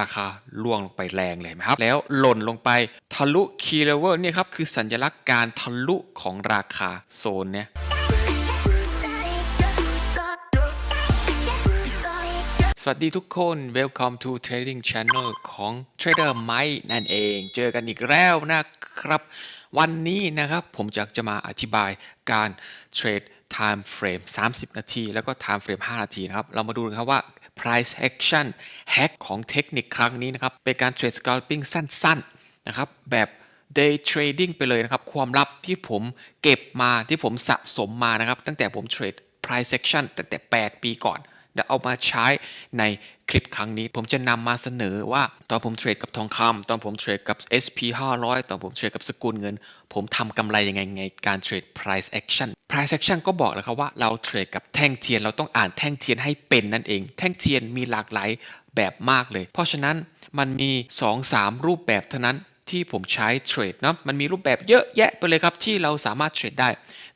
ราคาล่วงลงไปแรงเลยไหมครับ แล้วหล่นลงไปทะลุ key level เนี่ยครับ คือสัญลักษณ์การทะลุของราคาโซนเนี่ยสวัสดีทุกคน Welcome to Trading Channel ของ Trader Mike นั่นเอง เจอกันอีกแล้วนะครับ วันนี้นะครับผมจะจะมาอธิบายการเทรด Time Frame 30 นาที แล้วก็ Time Frame 5 นาทีนะครับ เรามาดูกันครับว่า Price Action Hack ของเทคนิคครั้งนี้นะครับ เป็นการเทรด Scalping สั้นๆนะครับแบบ Day Trading ไปเลยนะครับ ความลับที่ผมเก็บมาที่ผมสะสมมานะครับ ตั้งแต่ผมเทรด Price Action ตั้งแต่ 8 ปีก่อน แล้วเอามาใช้ในคลิปครั้งนี้ ผมจะนำมาเสนอว่าตอนผมเทรดกับทองคำตอนผมเทรดกับ SP 500 ตอนผมเทรดกับสกุลเงิน ผมทำกำไรยังไงไงการเทรด price action price action ก็บอกแล้วครับว่าเราเทรดกับแท่งเทียน เราต้องอ่านแท่งเทียนให้เป็นนั่นเอง แท่งเทียนมีหลากหลายแบบมากเลย เพราะฉะนั้นมันมี 2-3 รูปแบบเท่านั้นที่ผมใช้เทรดเนาะมันมีรูปแบบเยอะแยะไปเลยครับที่เราสามารถเทรดได้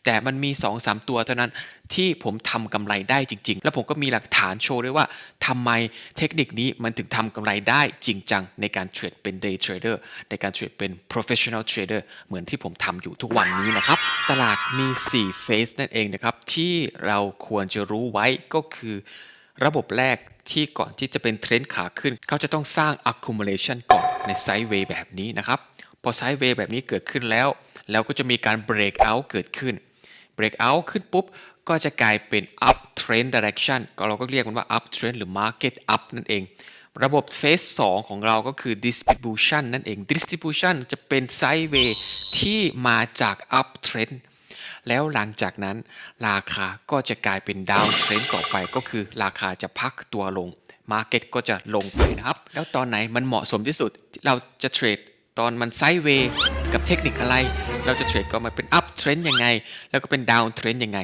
แต่มันมี 2-3 ตัวเท่านั้นที่ผมทำกำไรได้จริง ๆ แล้วผมก็มีหลักฐานโชว์ด้วยว่าทำไมเทคนิคนี้มันถึงทำกำไรได้จริงจังในการเทรดเป็น day trader ในการเทรดเป็น professional trader เหมือนที่ผมทำอยู่ทุกวันนี้นะครับ ตลาดมี4 phase นั่นเองนะครับ ที่เราควรจะรู้ไว้ก็คือระบบแรกที่ก่อนที่จะเป็นเทรนด์ขาขึ้น เขาจะต้องสร้าง accumulation ก่อนในไซด์เวย์แบบนี้นะครับ พอไซด์เวย์แบบนี้เกิดขึ้นแล้ว แล้วก็จะมีการ break out เกิดขึ้น break out ขึ้นปุ๊บ ก็จะกลายเป็น up trend direction ก็เราก็เรียกมันว่า up trend หรือ market up นั่นเอง ระบบ phase 2ของเราก็คือ distribution นั่นเอง distribution จะเป็น sideway ที่มาจาก up trend แล้วหลังจากนั้นราคาก็จะกลายเป็น down trend ต่อไปก็คือราคาจะพักตัวลง market ก็จะลงไปนะครับ แล้วตอนไหนมันเหมาะสมที่สุดเราจะเทรด ตอนมันไซด์เวย์กับเทคนิคอะไร เราจะเทรดก็มันเป็น up trend ยังไง แล้วก็เป็น down trend ยังไง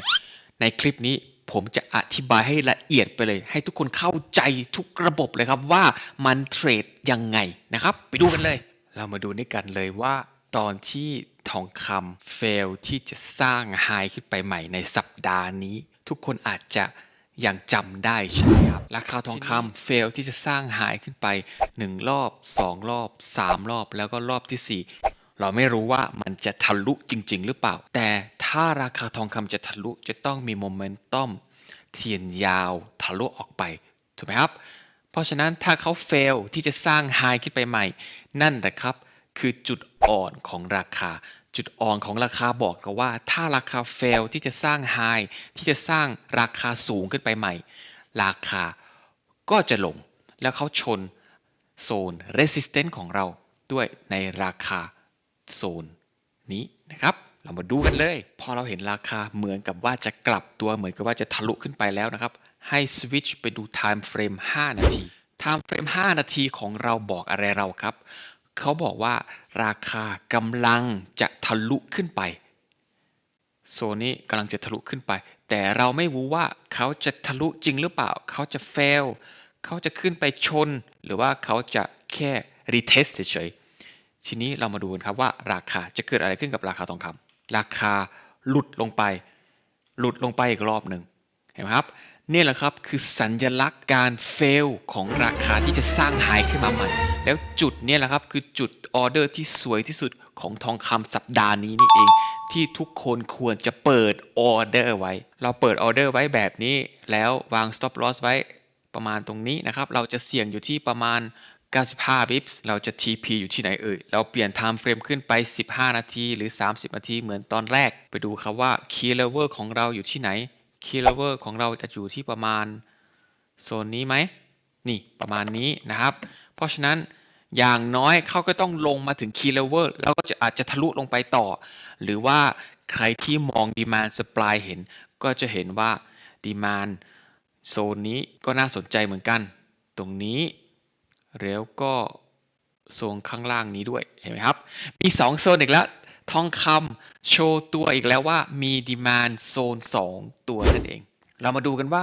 ในคลิปนี้ผมจะอธิบายให้ละเอียดไปเลย ให้ทุกคนเข้าใจทุกระบบเลยครับว่ามันเทรดยังไงนะครับ ไปดูกันเลย เรามาดูด้วยกันเลยว่า ตอนที่ทองคำเฟลที่จะสร้างไฮขึ้นไปใหม่ในสัปดาห์นี้ ทุกคนอาจจะ ยังจำได้ใช่ไหมครับ ราคาทองคำเฟลที่จะสร้างไฮขึ้นไป 1 รอบ 2 รอบ 3 รอบ แล้วก็รอบทีสี่ 4 เราไม่รู้ว่ามันจะทะลุจริง ๆ หรือเปล่า แต่ถ้าราคาทองคำจะทะลุจะต้องมีโมเมนตัมเทียนยาวทะลุออกไป ถูกไหมครับ เพราะฉะนั้นถ้าเขาเฟลที่จะสร้างไฮขึ้นไปใหม่ นั่นแหละครับ คือจุดอ่อนของราคา จุดอ่อนของราคาบอกเราว่า ถ้าราคาเฟลที่จะสร้างไฮที่จะสร้างราคาสูงขึ้นไปใหม่ ราคาก็จะลง แล้วเขาชนโซน resistance ของเราด้วยในราคาโซนนี้นะครับ เรามาดูกันเลย พอเราเห็นราคาเหมือนกับว่าจะกลับตัวเหมือนกับว่าจะทะลุขึ้นไปแล้วนะครับ ให้สวิตช์ไปดู time frame 5 นาที time frame 5 นาทีของเราบอกอะไรเราครับ เขาบอกว่าราคากำลังจะทะลุขึ้นไปโซนนี้กำลังจะทะลุขึ้นไป แต่เราไม่รู้ว่าเขาจะทะลุจริงหรือเปล่า เขาจะ fail เขาจะขึ้นไปชน หรือว่าเขาจะแค่ retest เฉยๆทีนี้เรามาดูกันครับว่าราคาจะเกิดอะไรขึ้นกับราคาทองคำราคาหลุดลงไป หลุดลงไปอีกรอบหนึ่งเห็นไหมครับ นี่แหละครับคือสัญลักษณ์การเฟลของราคาที่จะสร้างไฮขึ้นมาใหม่ แล้วจุดเนี่ยแหละครับคือจุดออเดอร์ที่สวยที่สุดของทองคำสัปดาห์นี้นี่เอง ที่ทุกคนควรจะเปิดออเดอร์ไว้ เราเปิดออเดอร์ไว้แบบนี้ แล้ววาง stop loss ไว้ประมาณตรงนี้นะครับ เราจะเสี่ยงอยู่ที่ประมาณ 95 bips เราจะ TP อยู่ที่ไหนเอ่ย เราเปลี่ยน time frame ขึ้นไป 15 นาทีหรือ 30 นาทีเหมือนตอนแรก ไปดูครับว่า key level ของเราอยู่ที่ไหน key level ของเราจะอยู่ที่ประมาณโซนนี้ไหมนี่ประมาณนี้นะครับ เพราะฉะนั้นอย่างน้อยเขาก็ต้องลงมาถึง key level แล้วก็จะอาจจะทะลุลงไปต่อ หรือว่าใครที่มอง demand supply เห็น ก็จะเห็นว่า demand โซนนี้ก็น่าสนใจเหมือนกัน ตรงนี้ แล้วก็โซนข้างล่างนี้ด้วย เห็นไหมครับ มี 2 โซนอีกแล้ว ทองคำโชว์ตัวอีกแล้วว่ามีดีมานโซน 2 ตัวนั่นเอง เรามาดูกันว่า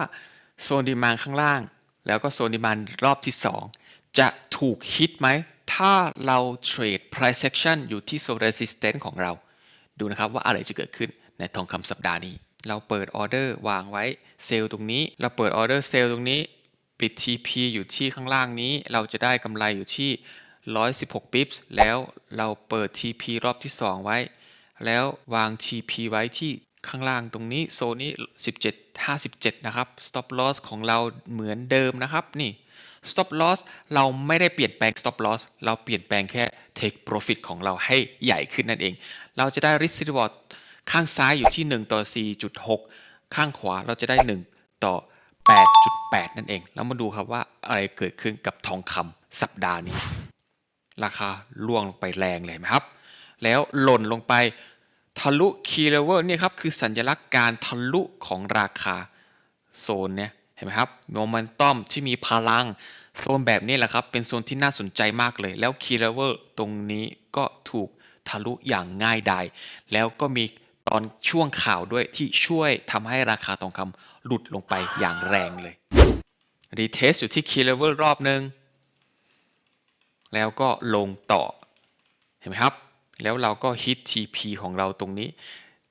โซนดีมานข้างล่าง แล้วก็โซนดีมานรอบที่ 2 จะถูกฮิตไหม ถ้าเราเทรด price action อยู่ที่โซน resistance ของเรา ดูนะครับว่าอะไรจะเกิดขึ้นในทองคำสัปดาห์นี้ เราเปิดออเดอร์วางไว้เซลล์ตรงนี้ เราเปิดออเดอร์เซลล์ตรงนี้ปิด TP อยู่ที่ข้างล่างนี้ เราจะได้กำไรอยู่ที่ 116ปิปส์แล้วเราเปิด TP รอบที่ 2 ไว้ แล้ววาง TP ไว้ที่ข้างล่างตรงนี้โซนนี้ 17 57 นะครับ stop loss ของเราเหมือนเดิมนะครับ นี่ stop loss เราไม่ได้เปลี่ยนแปลง stop loss เราเปลี่ยนแปลงแค่ take profit ของเราให้ใหญ่ขึ้นนั่นเอง เราจะได้ risk reward ข้างซ้ายอยู่ที่ 1 ต่อ 4.6 ข้างขวาเราจะได้ 1 ต่อ 8.8 นั่นเอง แล้วมาดูครับว่าอะไรเกิดขึ้นกับทองคำสัปดาห์นี้ ราคาล่วงลงไปแรงเลยไหมครับ แล้วหล่นลงไปทะลุ key level เนี่ยครับคือสัญลักษณ์การทะลุของราคาโซนเนี่ยเห็นไหมครับโมเมนตัมที่มีพลังโซนแบบนี้แหละครับ เป็นโซนที่น่าสนใจมากเลย แล้ว key level ตรงนี้ก็ถูกทะลุอย่างง่ายดายแล้วก็มีตอนช่วงข่าวด้วยที่ช่วยทำให้ราคาทองคำหลุดลงไปอย่างแรงเลย รีเทสอยู่ที่ key level รอบหนึ่ง แล้วก็ลงต่อ เห็นไหมครับ แล้วเราก็ฮิต TP ของเราตรงนี้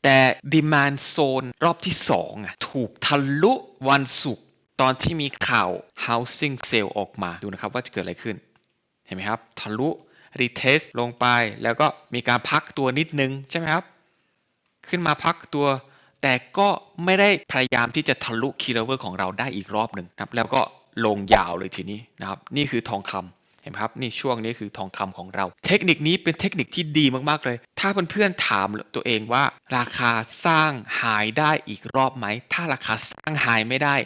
แต่ demand zone รอบที่2อะถูกทะลุวันศุกร์ตอนที่มีข่าว housing sale ออกมาดูนะครับว่าจะเกิดอะไรขึ้น เห็นไหมครับ ทะลุ retest ลงไปแล้วก็มีการพักตัวนิดนึงใช่ไหมครับ ขึ้นมาพักตัวแต่ก็ไม่ได้พยายามที่จะทะลุ key level ของเราได้อีกรอบหนึ่งนะครับ แล้วก็ลงยาวเลยทีนี้นะครับ นี่คือทองคำ ห็นไหมครับนี่ช่วงนี้คือทองคำของเรา เทคนิคนี้เป็นเทคนิคที่ดีมากๆเลย ถ้าเพื่อนๆถามตัวเองว่า ราคาสร้างหายได้อีกรอบไหม ถ้าราคาสร้างหายไม่ได้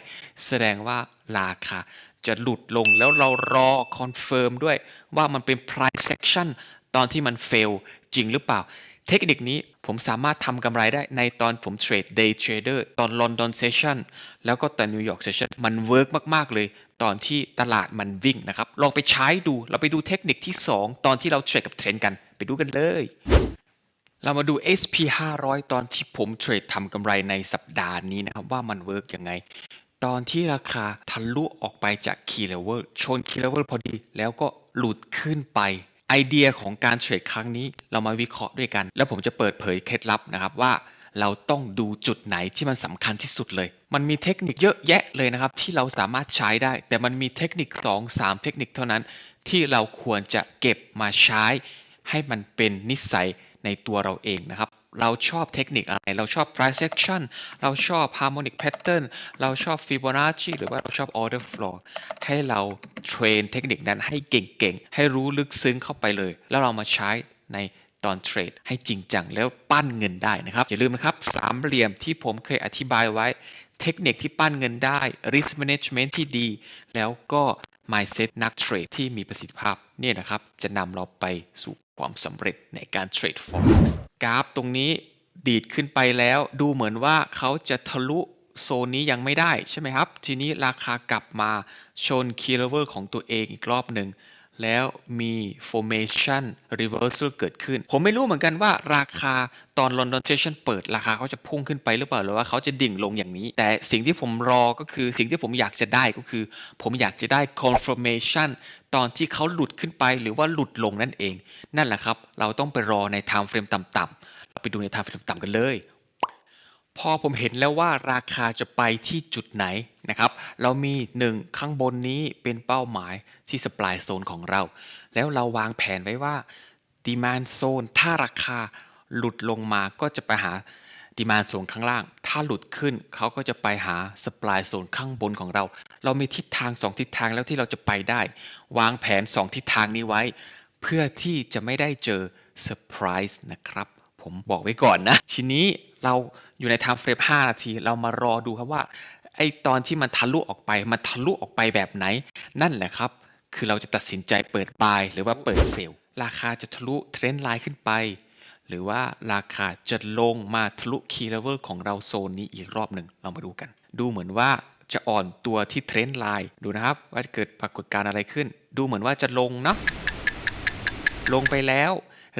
แสดงว่าราคาจะหลุดลงแล้วเรารอคอนเฟิร์มด้วยว่ามันเป็น price action ตอนที่มัน fail จริงหรือเปล่า เทคนิคนี้ผมสามารถทำกำไรได้ในตอนผมเทรด day trader ตอน London session แล้วก็ตอน New York session มันเวิร์กมาก ๆ เลย ตอนที่ตลาดมันวิ่งนะครับ ลองไปใช้ดู เราไปดูเทคนิคที่ 2 ตอนที่เราเทรดกับเทรนด์กัน ไปดูกันเลย เรามาดู SP 500 ตอนที่ผมเทรดทำกำไรในสัปดาห์นี้นะครับ ว่ามันเวิร์กยังไงตอนที่ราคาทะลุออกไปจาก key level ชน key level พอดี แล้วก็หลุดขึ้นไป ไอเดียของการเทรดครั้งนี้เรามาวิเคราะห์ด้วยกัน แล้วผมจะเปิดเผยเคล็ดลับนะครับว่าเราต้องดูจุดไหนที่มันสำคัญที่สุดเลย มันมีเทคนิคเยอะแยะเลยนะครับ ที่เราสามารถใช้ได้ แต่มันมีเทคนิค 2-3 เทคนิคเท่านั้น ที่เราควรจะเก็บมาใช้ ให้มันเป็นนิสัย ในตัวเราเองนะครับ เราชอบเทคนิคอะไร เราชอบ price action เราชอบ harmonic pattern เราชอบ Fibonacci หรือว่าเราชอบ order flow ให้เราเทรนเทคนิคนั้นให้เก่งๆ ให้รู้ลึกซึ้งเข้าไปเลย แล้วเรามาใช้ในตอนเทรดให้จริงจังแล้วปั้นเงินได้นะครับ อย่าลืมนะครับสามเหลี่ยมที่ผมเคยอธิบายไว้ เทคนิคที่ปั้นเงินได้ risk management ที่ดี แล้วก็ mindset นักเทรดที่มีประสิทธิภาพเนี่ยนะครับจะนำเราไปสู่ความสำเร็จในการเทรด forex กราฟตรงนี้ดีดขึ้นไปแล้วดูเหมือนว่าเขาจะทะลุโซนนี้ยังไม่ได้ใช่ไหมครับ ทีนี้ราคากลับมาชน key level ของตัวเองอีกรอบหนึ่ง แล้วมี formation reversal เกิดขึ้น ผมไม่รู้เหมือนกันว่าราคาตอน London Session เปิดราคาเขาจะพุ่งขึ้นไปหรือเปล่าหรือว่าเขาจะดิ่งลงอย่างนี้ แต่สิ่งที่ผมรอก็คือสิ่งที่ผมอยากจะได้ก็คือ ผมอยากจะได้ confirmation ตอนที่เขาหลุดขึ้นไปหรือว่าหลุดลงนั่นเอง นั่นแหละครับ เราต้องไปรอใน time frame ต่ำๆเราไปดูใน time frame ต่ำๆกันเลย พอผมเห็นแล้วว่าราคาจะไปที่จุดไหนนะครับ เรามี 1 ข้างบนนี้เป็นเป้าหมายที่ supply zone ของเรา แล้วเราวางแผนไว้ว่า demand zone ถ้าราคาหลุดลงมาก็จะไปหา demand zone ข้างล่าง ถ้าหลุดขึ้นเขาก็จะไปหา supply zone ข้างบนของเรา เรามีทิศทาง 2 ทิศทางแล้วที่เราจะไปได้ วางแผน 2 ทิศทางนี้ไว้ เพื่อที่จะไม่ได้เจอเซอร์ไพรส์นะครับ ผมบอกไว้ก่อนนะทีนี้ เราอยู่ใน time frame 5นาที เรามารอดูครับว่าไอตอนที่มันทะลุออกไป มันทะลุออกไปแบบไหน นั่นแหละครับ คือเราจะตัดสินใจเปิด buy หรือว่าเปิดเซลล์ราคาจะทะลุเทรนด์ไลน์ขึ้นไป หรือว่าราคาจะลงมาทะลุ key level ของเราโซนนี้อีกรอบหนึ่งเรามาดูกัน ดูเหมือนว่าจะอ่อนตัวที่เทรนด์ไลน์ดูนะครับ ว่าจะเกิดปรากฏการณ์อะไรขึ้น ดูเหมือนว่าจะลงเนาะลงไปแล้ว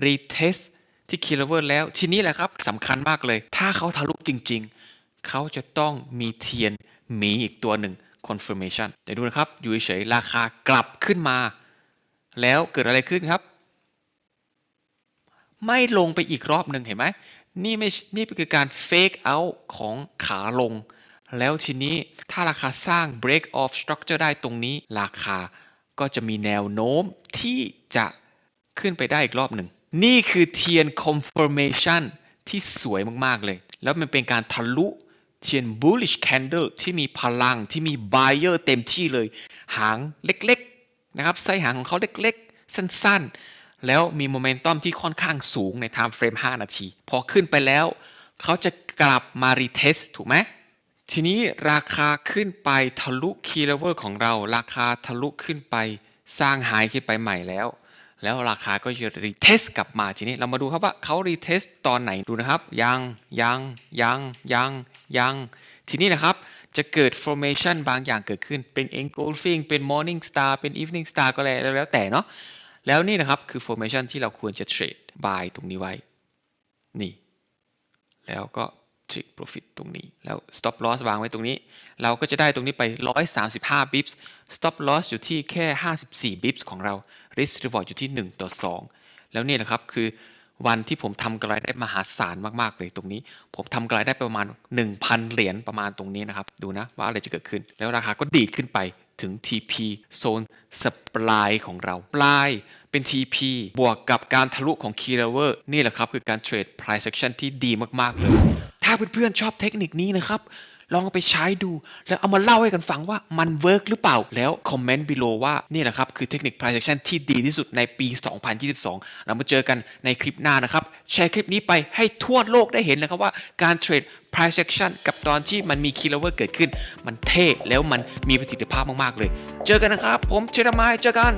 retest ที่ ที่ key level แล้วทีนี้แหละครับสำคัญมากเลย ถ้าเขาทะลุจริง ๆ เขาจะต้องมีเทียนหมีอีกตัวหนึ่ง confirmation เดี๋ยวดูนะครับ อยู่เฉยราคากลับขึ้นมา แล้วเกิดอะไรขึ้นครับ ไม่ลงไปอีกรอบหนึ่งเห็นไหมนี่ไม่นี่คือการ fake out ของขาลง แล้วทีนี้ถ้าราคาสร้าง break off structure ได้ตรงนี้ราคาก็จะมีแนวโน้มที่จะขึ้นไปได้อีกรอบหนึ่ง นี่คือเทียน confirmation ที่สวยมาก ๆ เลย แล้วมันเป็นการทะลุเทียน bullish candle ที่มีพลังที่มี buyer เต็มที่เลย หางเล็ก ๆ นะครับไส้หางของเขาเล็ก ๆ สั้น ๆ แล้วมีโมเมนตัมที่ค่อนข้างสูงใน time frame 5 นาที พอขึ้นไปแล้ว เขาจะกลับมา retest ถูกไหมทีนี้ราคาขึ้นไปทะลุ key level ของเรา ราคาทะลุขึ้นไปสร้าง high ขึ้นไปใหม่แล้ว แล้วราคาก็จะ retest กลับมาทีนี้เรามาดูครับว่าเขา retest ตอนไหนดูนะครับ ยังยังยังยังยังทีนี้นะครับจะเกิด formation บางอย่างเกิดขึ้นเป็น engulfing เป็น morning star เป็น evening star ก็แล้วแล้วแต่เนาะแล้วนี่นะครับคือ formation ที่เราควรจะ trade buy ตรงนี้ไว้ นี่ แล้วก็ take profit ตรงนี้ แล้ว stop loss วางไว้ตรงนี้ เราก็จะได้ตรงนี้ไป 135 bips stop loss อยู่ที่แค่ 54 bips ของเรา risk reward อยู่ที่ 1 ต่อ 2 แล้วนี่นะครับคือวันที่ผมทำกำไรได้มหาศาลมากๆเลยตรงนี้ ผมทำกำไรได้ประมาณ 1,000 เหรียญประมาณตรงนี้นะครับ ดูนะว่าอะไรจะเกิดขึ้น แล้วราคาก็ดีดขึ้นไปถึง TP โซน supply ของเรา ปลายเป็น TP บวกกับการทะลุของ Key Level นี่แหละครับ คือการเทรด price action ที่ดีมาก ๆ เลยาเพื่อนๆชอบเทคนิคนี้นะครับ ลองไปใช้ดู แล้วเอามาเล่าให้กันฟังว่ามันเวิร์กหรือเปล่า แล้วคอมเมนต์ below ว่านี่แหละครับ คือเทคนิค price action ที่ดีที่สุดในปี 2022 เรามาเจอกันในคลิปหน้านะครับ แชร์คลิปนี้ไปให้ทั่วโลกได้เห็นนะครับว่าการเทรด price action กับตอนที่มันมี key level เกิดขึ้น มันเท่แล้วมันมีประสิทธิภาพมากๆเลย เจอกันนะครับ ผมเชอร์มายเจอกัน